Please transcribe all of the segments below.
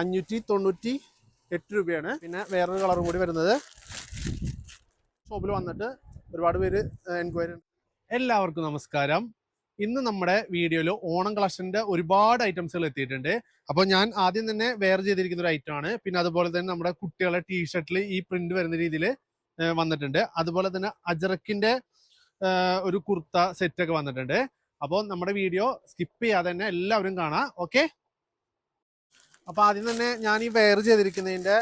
അഞ്ഞൂറ്റി തൊണ്ണൂറ്റി എട്ട് രൂപയാണ്. പിന്നെ വേറൊരു കളറും കൂടി വരുന്നത്. ഷോപ്പിൽ വന്നിട്ട് ഒരുപാട് പേര് എൻക്വയറി എല്ലാവർക്കും നമസ്കാരം. ഇന്ന് നമ്മുടെ വീഡിയോയിൽ ഓണം കളക്ഷന്റെ ഒരുപാട് ഐറ്റംസുകൾ എത്തിയിട്ടുണ്ട്. അപ്പോൾ ഞാൻ ആദ്യം തന്നെ വെയർ ചെയ്തിരിക്കുന്ന ഒരു ഐറ്റം ആണ്. പിന്നെ അതുപോലെ തന്നെ നമ്മുടെ കുട്ടികളെ ടീഷർട്ടിൽ ഈ പ്രിന്റ് വരുന്ന രീതിയിൽ വന്നിട്ടുണ്ട്. അതുപോലെ തന്നെ അജറക്കിന്റെ ഒരു കുർത്ത സെറ്റൊക്കെ വന്നിട്ടുണ്ട്. അപ്പോൾ നമ്മുടെ വീഡിയോ സ്കിപ്പ് ചെയ്യാതെ തന്നെ എല്ലാവരും കാണാം. ഓക്കെ അപ്പൊ ആദ്യം തന്നെ ഞാൻ ഈ വെയർ ചെയ്തിരിക്കുന്നതിന്റെ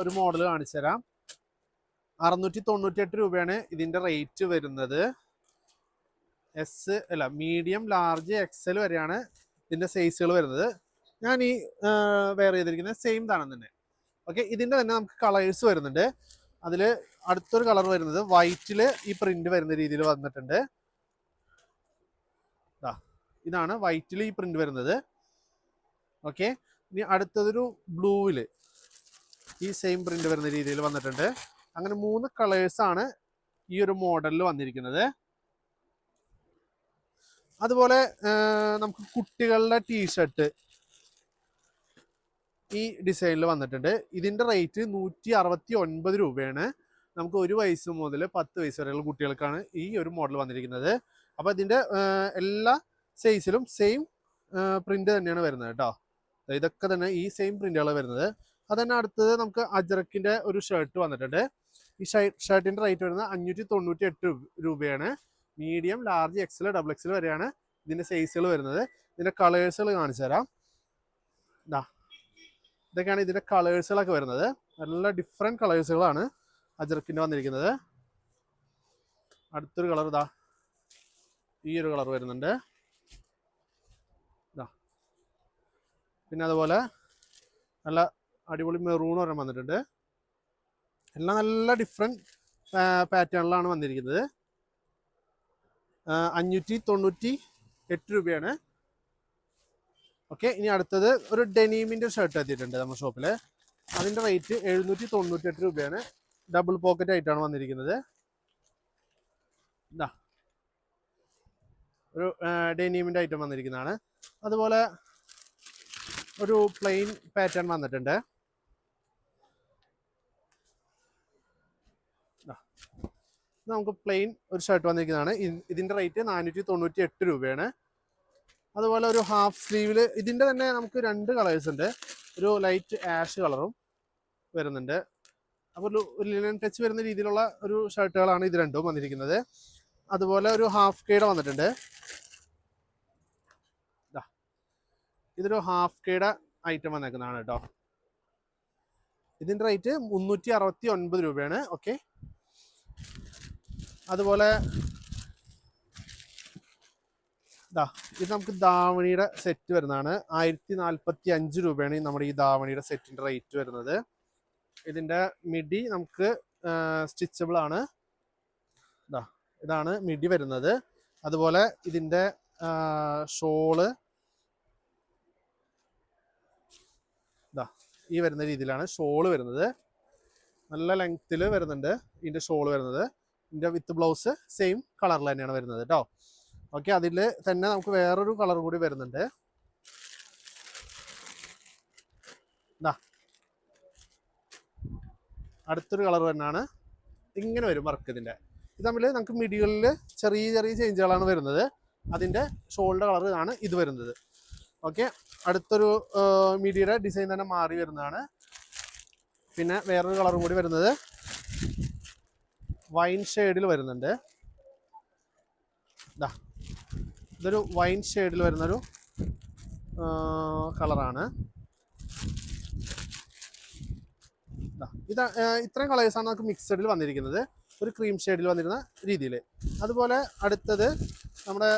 ഒരു മോഡൽ കാണിച്ചു തരാം. അറുന്നൂറ്റി തൊണ്ണൂറ്റി എട്ട് രൂപയാണ് ഇതിന്റെ റേറ്റ് വരുന്നത്. എസ് അല്ല മീഡിയം ലാർജ് എക്സൽ വരെയാണ് ഇതിന്റെ സൈസുകൾ വരുന്നത്. ഞാൻ ഈ വെയർ ചെയ്തിരിക്കുന്നത് സെയിം താണെന്ന് തന്നെ. ഓക്കെ ഇതിന്റെ തന്നെ നമുക്ക് കളേഴ്സ് വരുന്നുണ്ട്. അതിൽ അടുത്തൊരു കളർ വരുന്നത് വൈറ്റിൽ ഈ പ്രിന്റ് വരുന്ന രീതിയിൽ വന്നിട്ടുണ്ട്. ഇതാണ് വൈറ്റിൽ ഈ പ്രിന്റ് വരുന്നത്. ഓക്കെ ഇനി അടുത്തതൊരു ബ്ലൂവിൽ ഈ സെയിം പ്രിന്റ് വരുന്ന രീതിയിൽ വന്നിട്ടുണ്ട്. അങ്ങനെ മൂന്ന് കളേഴ്സ് ആണ് ഈ ഒരു മോഡലിൽ വന്നിരിക്കുന്നത്. അതുപോലെ നമുക്ക് കുട്ടികളുടെ ടീഷർട്ട് ഈ ഡിസൈനിൽ വന്നിട്ടുണ്ട്. ഇതിന്റെ റേറ്റ് നൂറ്റി അറുപത്തി ഒൻപത് രൂപയാണ്. നമുക്ക് ഒരു വയസ്സ് മുതൽ പത്ത് വയസ്സ് വരെയുള്ള കുട്ടികൾക്കാണ് ഈ ഒരു മോഡൽ വന്നിരിക്കുന്നത്. അപ്പോൾ ഇതിന്റെ എല്ലാ സൈസിലും സെയിം പ്രിന്റ് തന്നെയാണ് വരുന്നത് കേട്ടോ. ഇതൊക്കെ തന്നെ ഈ സെയിം പ്രിന്റുകൾ വരുന്നത്. അത് തന്നെ അടുത്തത് നമുക്ക് അജറക്കിന്റെ ഒരു ഷർട്ട് വന്നിട്ടുണ്ട്. ഈ ഷർട്ടിന്റെ റേറ്റ് വരുന്നത് അഞ്ഞൂറ്റി തൊണ്ണൂറ്റി എട്ട് രൂപയാണ് medium large XL double XL വരെയാണ് ഇതിന്റെ സൈസുകൾ വരുന്നത്. ഇതിന്റെ കളേഴ്സുകൾ കാണിച്ചു തരാം. ഇതാ ഇതൊക്കെയാണ് ഇതിന്റെ കളേഴ്സുകളൊക്കെ വരുന്നത്. നല്ല ഡിഫറെന്റ് കളേഴ്സുകളാണ് അജറക്കിന്റെ വന്നിരിക്കുന്നത്. അടുത്തൊരു കളർ ഇതാ ഈ ഒരു കളർ വരുന്നുണ്ട് ഇതാ പിന്നെ അതുപോലെ നല്ല അടിപൊളി മെറൂൺ ഒരെണ്ണം വന്നിട്ടുണ്ട്. എല്ലാം നല്ല ഡിഫറെന്റ് പാറ്റേണിലാണ് വന്നിരിക്കുന്നത്. അഞ്ഞൂറ്റി തൊണ്ണൂറ്റി എട്ട് രൂപയാണ്. ഓക്കെ ഇനി അടുത്തത് ഒരു ഡെനീമിന്റെ ഷർട്ട് എത്തിയിട്ടുണ്ട് നമ്മുടെ ഷോപ്പിൽ അതിന്റെ റേറ്റ് എഴുന്നൂറ്റി തൊണ്ണൂറ്റി എട്ട് രൂപയാണ്. ഡബിൾ പോക്കറ്റ് ആയിട്ടാണ് വന്നിരിക്കുന്നത്. ഇതാ. ഒരു ഡെനീമിന്റെ ഐറ്റം വന്നിരിക്കുന്നതാണ്. അതുപോലെ ഒരു പ്ലെയിൻ പാറ്റേൺ വന്നിട്ടുണ്ട്. നമുക്ക് പ്ലെയിൻ ഒരു ഷർട്ട് വന്നിരിക്കുന്നതാണ്. ഇതിന്റെ റേറ്റ് നാനൂറ്റി തൊണ്ണൂറ്റി എട്ട് രൂപയാണ്. അതുപോലെ ഒരു ഹാഫ് സ്ലീവിൽ ഇതിന്റെ തന്നെ നമുക്ക് രണ്ട് കളേഴ്സ് ഉണ്ട്. ഒരു ലൈറ്റ് ആഷ് കളറും വരുന്നുണ്ട്. അപ്പോൾ ഒരു ലിനൻ ടച്ച് വരുന്ന രീതിയിലുള്ള ഒരു ഷർട്ടുകളാണ് ഇത് രണ്ടും വന്നിരിക്കുന്നത്. അതുപോലെ ഒരു ഹാഫ് കെയുടെ വന്നിട്ടുണ്ട്. ഇതൊരു ഹാഫ് കെയുടെ ഐറ്റം വന്നേക്കുന്നതാണ് കേട്ടോ ഇതിന്റെ റേറ്റ് മുന്നൂറ്റി അറുപത്തി ഒൻപത് രൂപയാണ് ഓക്കെ അതുപോലെ ഇതാ ഇത് നമുക്ക് ദാവണിയുടെ സെറ്റ് വരുന്നതാണ്. ആയിരത്തി നാൽപ്പത്തി അഞ്ച് രൂപയാണ് നമ്മുടെ ഈ ദാവണിയുടെ സെറ്റിന്റെ റേറ്റ് വരുന്നത്. ഇതിന്റെ മിഡി നമുക്ക് സ്റ്റിച്ചബിൾ ആണ്. ദാ ഇതാണ് മിഡി വരുന്നത്. അതുപോലെ ഇതിന്റെ ഷോൾ ഈ വരുന്ന രീതിയിലാണ് ഷോൾ വരുന്നത്. നല്ല ലെങ്ത്തിൽ വരുന്നുണ്ട് ഇതിന്റെ ഷോൾ വരുന്നത്. ഇതിന്റെ വിത്ത് ബ്ലൗസ് സെയിം കളറിൽ തന്നെയാണ് വരുന്നത് കേട്ടോ ഓക്കെ അതിൽ തന്നെ നമുക്ക് വേറൊരു കളർ കൂടി വരുന്നുണ്ട്. ദാ. അടുത്തൊരു കളർ തന്നെയാണ് ഇങ്ങനെ വരും വർക്ക് ഇതിന്റെ ഇത് തമ്മിൽ നമുക്ക് മിഡികളിൽ ചെറിയ ചെറിയ ചേഞ്ചുകളാണ് വരുന്നത്. അതിന്റെ ഷോൾഡർ കളർ ആണ് ഇത് വരുന്നത്. ഓക്കെ അടുത്തൊരു മീഡിയയുടെ ഡിസൈൻ തന്നെ മാറി വരുന്നതാണ്. പിന്നെ വേറൊരു കളറും കൂടി വരുന്നത് വൈൻ ഷെയ്ഡിൽ വരുന്നുണ്ട്. ദാ ഇതൊരു വൈൻ ഷെയ്ഡിൽ വരുന്നൊരു കളറാണ് ഇത് ഇത്രയും കളേഴ്സാണ് നമുക്ക് മിക്സഡിൽ വന്നിരിക്കുന്നത്. ഒരു ക്രീം ഷെയ്ഡിൽ വന്നിരുന്ന രീതിയിൽ അതുപോലെ അടുത്തത് നമ്മുടെ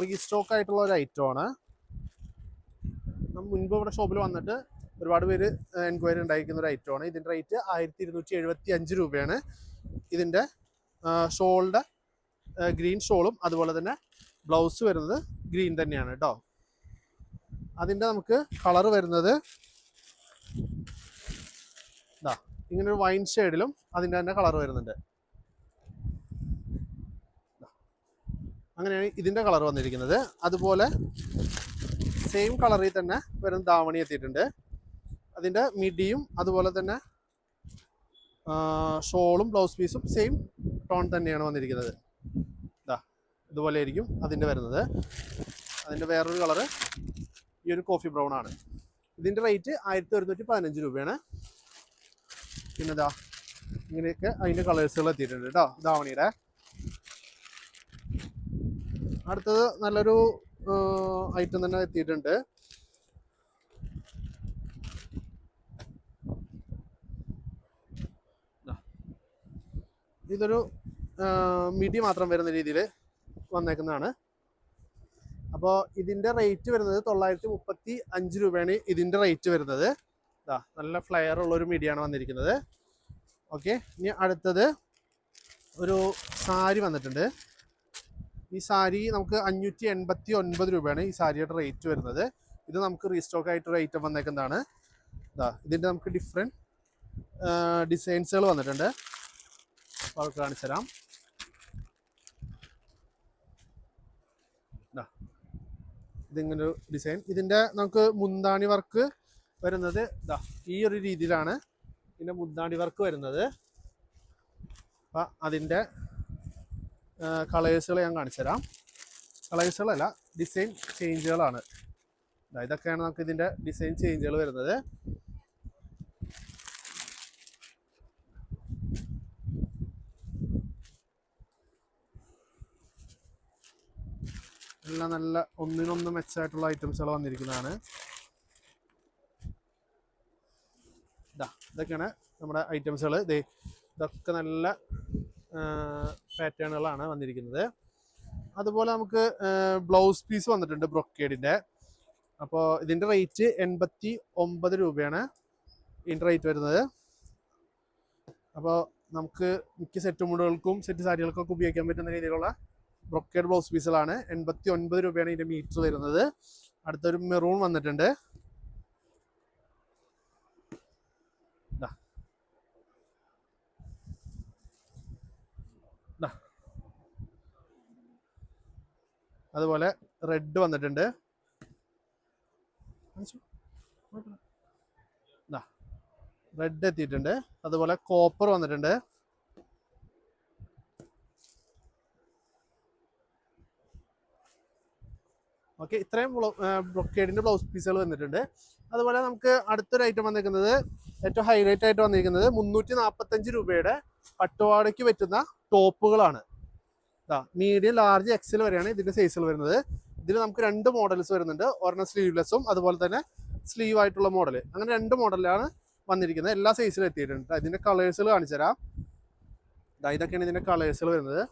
റീസ്റ്റോക്ക് ആയിട്ടുള്ള ഒരു ഐറ്റമാണ് മുൻപ് ഇവിടെ ഷോപ്പിൽ വന്നിട്ട് ഒരുപാട് പേര് എൻക്വയറി ഉണ്ടായിരിക്കുന്ന ഒരു ഐറ്റമാണ് ഇതിന്റെ റേറ്റ് ആയിരത്തി ഇരുന്നൂറ്റി എഴുപത്തി അഞ്ച് രൂപയാണ് ഇതിന്റെ ഷോളിന്റെ ഗ്രീൻ ഷോളും അതുപോലെ തന്നെ ബ്ലൗസ് വരുന്നത് ഗ്രീൻ തന്നെയാണ് കേട്ടോ അതിന്റെ നമുക്ക് കളർ വരുന്നത് ഇതാ ഇങ്ങനെ ഒരു വൈൻ ഷെയ്ഡിലും അതിന്റെ തന്നെ കളർ വരുന്നുണ്ട്. അങ്ങനെയാണ് ഇതിന്റെ കളർ വന്നിരിക്കുന്നത്. അതുപോലെ സെയിം കളറിൽ തന്നെ വരും ദാവണി എത്തിയിട്ടുണ്ട്. അതിന്റെ മിഡിയും അതുപോലെ തന്നെ ഷോളും ബ്ലൗസ് പീസും സെയിം ടോൺ തന്നെയാണ് വന്നിരിക്കുന്നത്. ഇതാ ഇതുപോലെ ആയിരിക്കും അതിന്റെ വരുന്നത്. അതിന്റെ വേറൊരു കളറ് ഈ ഒരു കോഫി ബ്രൗൺ ആണ്. ഇതിന്റെ റേറ്റ് ആയിരത്തി ഒരുന്നൂറ്റി പതിനഞ്ച് രൂപയാണ്. പിന്നെ ഇതാ ഇങ്ങനെയൊക്കെ അതിന്റെ കളേഴ്സുകൾ എത്തിയിട്ടുണ്ട് കേട്ടോ ധാവണിയുടെ. അടുത്തത് നല്ലൊരു ഐറ്റം തന്നെ എത്തിയിട്ടുണ്ട്. ഇതൊരു മിടി മാത്രം വരുന്ന രീതിയിൽ വന്നേക്കുന്നതാണ്. അപ്പോൾ ഇതിന്റെ റേറ്റ് വരുന്നത് തൊള്ളായിരത്തി മുപ്പത്തി അഞ്ച് രൂപയാണ് ഇതിന്റെ റേറ്റ് വരുന്നത്. ഇതാ നല്ല ഫ്ലെയർ ഉള്ളൊരു ഒരു മിഡിയാണ് വന്നിരിക്കുന്നത്. ഓക്കെ ഇനി അടുത്തത് ഒരു സാരി വന്നിട്ടുണ്ട്. ഈ സാരി നമുക്ക് അഞ്ഞൂറ്റി എൺപത്തി ഒൻപത് രൂപയാണ് ഈ സാരിയുടെ റേറ്റ് വരുന്നത്. ഇത് നമുക്ക് റീസ്റ്റോക്ക് ആയിട്ട് ഐറ്റം വന്നേക്കുന്നതാണ്. ഇതാ ഇതിന്റെ നമുക്ക് ഡിഫറെന്റ് ഡിസൈൻസുകൾ വന്നിട്ടുണ്ട്. അപ്പോൾ അവർക്ക് കാണിച്ചു തരാം. ഇതാ ഇതിങ്ങനൊരു ഡിസൈൻ ഇതിന്റെ നമുക്ക് മുന്താണി വർക്ക് വരുന്നത് ഇതാ ഈ ഒരു രീതിയിലാണ്. ഇതിന്റെ മുന്താണി വർക്ക് വരുന്നത്. അപ്പം അതിന്റെ കളേഴ്സുകൾ ഞാൻ കാണിച്ചു തരാം. കളേഴ്സുകളല്ല ഡിസൈൻ ചേഞ്ചുകളാണ് ഇതൊക്കെയാണ് നമുക്ക് ഇതിന്റെ ഡിസൈൻ ചേഞ്ചുകൾ വരുന്നത്. എല്ലാം നല്ല ഒന്നിനൊന്ന് മെച്ചമായിട്ടുള്ള ഐറ്റംസുകൾ വന്നിരിക്കുന്നതാണ്. ഇതാ ഇതൊക്കെയാണ് നമ്മുടെ ഐറ്റംസുകൾ ഇതേ ഇതൊക്കെ നല്ല പാറ്റേണുകളാണ് വന്നിരിക്കുന്നത്. അതുപോലെ നമുക്ക് ബ്ലൗസ് പീസ് വന്നിട്ടുണ്ട് ബ്രൊക്കേഡിന്റെ അപ്പോൾ ഇതിന്റെ റേറ്റ് എൺപത്തി ഒമ്പത് രൂപയാണ് ഇതിന്റെ റേറ്റ് വരുന്നത്. അപ്പോൾ നമുക്ക് മിക്ക സെറ്റ് മുണ്ടുകൾക്കും സെറ്റ് സാരികൾക്കൊക്കെ ഉപയോഗിക്കാൻ പറ്റുന്ന രീതിയിലുള്ള ബ്രൊക്കേഡ് ബ്ലൗസ് പീസുകളാണ് എൺപത്തി ഒൻപത് രൂപയാണ് ഇതിന്റെ മീറ്റർ വരുന്നത്. അടുത്തൊരു മെറൂൺ വന്നിട്ടുണ്ട്. അതുപോലെ റെഡ് വന്നിട്ടുണ്ട്. റെഡ് എത്തിയിട്ടുണ്ട്. അതുപോലെ കോപ്പർ വന്നിട്ടുണ്ട്. ഓക്കെ ഇത്രയും ബ്രൊക്കേഡിന്റെ ബ്ലൗസ് പീസുകൾ വന്നിട്ടുണ്ട്. അതുപോലെ നമുക്ക് അടുത്തൊരു ഐറ്റം വന്നിരിക്കുന്നത് ഏറ്റവും ഹൈലൈറ്റ് ആയിട്ട് വന്നിരിക്കുന്നത് മുന്നൂറ്റി നാൽപ്പത്തഞ്ച് രൂപയുടെ പട്ടുവാടയ്ക്ക് പറ്റുന്ന ടോപ്പുകളാണ് മീഡിയം ലാർജ് എക്സൽ വരെയാണ് ഇതിന്റെ സൈസിൽ വരുന്നത്. ഇതിൽ നമുക്ക് രണ്ട് മോഡൽസ് വരുന്നുണ്ട്. ഒരെണ്ണം സ്ലീവ്ലെസ്സും അതുപോലെ തന്നെ സ്ലീവ് ആയിട്ടുള്ള മോഡൽ അങ്ങനെ രണ്ട് മോഡലാണ് വന്നിരിക്കുന്നത്. എല്ലാ സൈസിലും എത്തിയിട്ടുണ്ട്. ട്ടോ. ഇതിന്റെ കളേഴ്സുകൾ കാണിച്ചു തരാം. ദാ ഇതൊക്കെയാണ് ഇതിന്റെ കളേഴ്സുകൾ വരുന്നത്.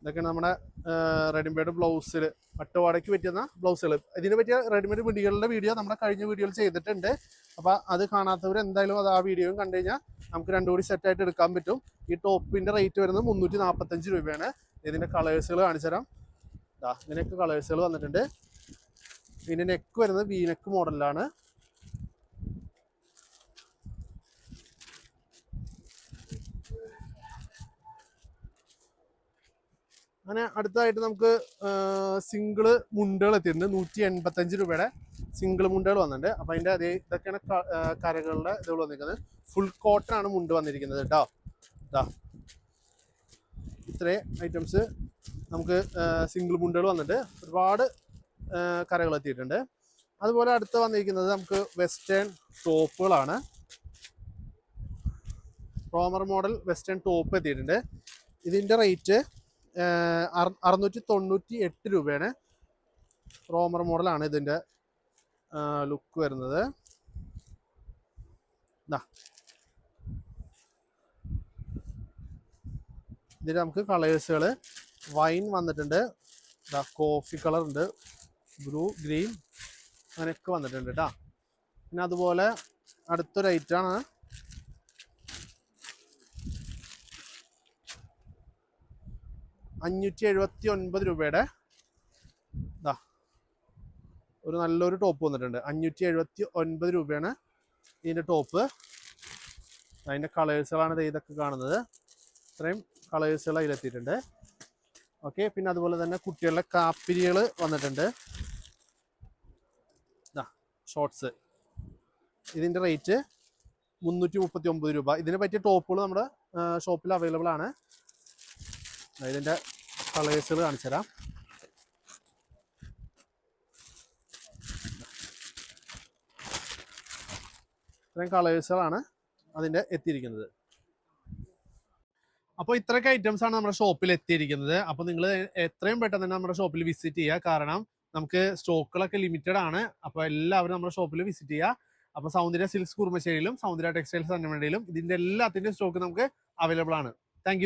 ഇതൊക്കെയാണ് നമ്മുടെ റെഡിമെയ്ഡ് ബ്ലൗസിൽ പട്ടുവാടയ്ക്ക് പറ്റുന്ന ബ്ലൗസുകൾ. ഇതിനെ പറ്റിയ റെഡിമെയ്ഡ് മിടികളുടെ വീഡിയോ നമ്മുടെ കഴിഞ്ഞ വീഡിയോയിൽ ചെയ്തിട്ടുണ്ട്. അപ്പോൾ അത് കാണാത്തവർ എന്തായാലും അത് ആ വീഡിയോയും കണ്ടു കഴിഞ്ഞാൽ നമുക്ക് രണ്ടു കൂടി സെറ്റായിട്ട് എടുക്കാൻ പറ്റും. ഈ ടോപ്പിന്റെ റേറ്റ് വരുന്നത് മുന്നൂറ്റി നാൽപ്പത്തഞ്ച് രൂപയാണ് ഇതിന്റെ കളേഴ്സുകൾ കാണിച്ചു തരാം. ഇതാ ഇതിനൊക്കെ കളേഴ്സുകൾ വന്നിട്ടുണ്ട്. പിന്നെ നെക്ക് വരുന്നത് വി നെക്ക് മോഡലിലാണ് അങ്ങനെ അടുത്തതായിട്ട് നമുക്ക് സിംഗിൾ മുണ്ടുകൾ എത്തിയിട്ടുണ്ട്. നൂറ്റി എൺപത്തഞ്ച് രൂപയുടെ സിംഗിൾ മുണ്ടുകൾ വന്നിട്ടുണ്ട്. അപ്പം അതിന്റെ അതേ ഇതൊക്കെയാണ് കരകളുടെ ഇതുകൾ വന്നിരിക്കുന്നത്. ഫുൾ കോട്ടൺ ആണ് മുണ്ട് വന്നിരിക്കുന്നത് കേട്ടോ ഇതാ ഇത്രയും ഐറ്റംസ് നമുക്ക് സിംഗിൾ മുണ്ടുകൾ വന്നിട്ട് ഒരുപാട് കരകൾ എത്തിയിട്ടുണ്ട്. അതുപോലെ അടുത്ത് വന്നിരിക്കുന്നത് നമുക്ക് വെസ്റ്റേൺ ടോപ്പുകളാണ് റോമർ മോഡൽ വെസ്റ്റേൺ ടോപ്പ് എത്തിയിട്ടുണ്ട്. ഇതിന്റെ റേറ്റ് അറുന്നൂറ്റി തൊണ്ണൂറ്റി എട്ട് രൂപയാണ്. റോമർ മോഡലാണ് ഇതിന്റെ ലുക്ക് വരുന്നത്. ദാ. ഇതിൽ നമുക്ക് കളേഴ്സുകൾ വൈൻ വന്നിട്ടുണ്ട്. ഇതാ കോഫി കളർ ഉണ്ട്. ബ്ലൂ ഗ്രീൻ അങ്ങനെയൊക്കെ വന്നിട്ടുണ്ട് കേട്ടോ പിന്നെ അതുപോലെ അടുത്തൊരു ഐറ്റാണ് അഞ്ഞൂറ്റി എഴുപത്തി ഒൻപത് രൂപയുടെ ഇതാ ഒരു നല്ലൊരു ടോപ്പ് വന്നിട്ടുണ്ട്. അഞ്ഞൂറ്റി എഴുപത്തി ഒൻപത് രൂപയാണ് ഇതിന്റെ ടോപ്പ്. അതിന്റെ കളേഴ്സുകളാണ് ഇതൊക്കെ കാണുന്നത്. ഇത്രയും കളേഴ്സുകൾ അതിലെത്തിയിട്ടുണ്ട്. ഓക്കെ പിന്നെ അതുപോലെ തന്നെ കുട്ടികളുടെ കാപ്പിരികൾ വന്നിട്ടുണ്ട്. ഷോർട്സ്. ഇതിന്റെ റേറ്റ് മുന്നൂറ്റി മുപ്പത്തി ഒമ്പത് രൂപ. ഇതിനെ പറ്റിയ ടോപ്പുകൾ നമ്മുടെ ഷോപ്പിൽ അവൈലബിൾ ആണ്. ഇതിന്റെ കളേഴ്സുകൾ കാണിച്ചു തരാം ഇത്രയും കളേഴ്സുകളാണ് അതിന്റെ എത്തിയിരിക്കുന്നത്. അപ്പോൾ ഇത്രയൊക്കെ ഐറ്റംസ് ആണ് നമ്മുടെ ഷോപ്പിൽ എത്തിയിരിക്കുന്നത്. അപ്പോൾ നിങ്ങൾ എത്രയും പെട്ടെന്ന് തന്നെ നമ്മുടെ ഷോപ്പിൽ വിസിറ്റ് ചെയ്യുക. കാരണം നമുക്ക് സ്റ്റോക്കുകളൊക്കെ ലിമിറ്റഡ് ആണ്. അപ്പോൾ എല്ലാവരും നമ്മുടെ ഷോപ്പിൽ വിസിറ്റ് ചെയ്യുക. അപ്പോൾ സൗന്ദര്യ സിൽക്സ് കുറുമശ്ശേരിയിലും സൗന്ദര്യ ടെക്സ്റ്റൈൽസ് അന്നമണ്ടിയിലും ഇതിന്റെ എല്ലാത്തിന്റെയും സ്റ്റോക്ക് നമുക്ക് അവൈലബിൾ ആണ്. താങ്ക്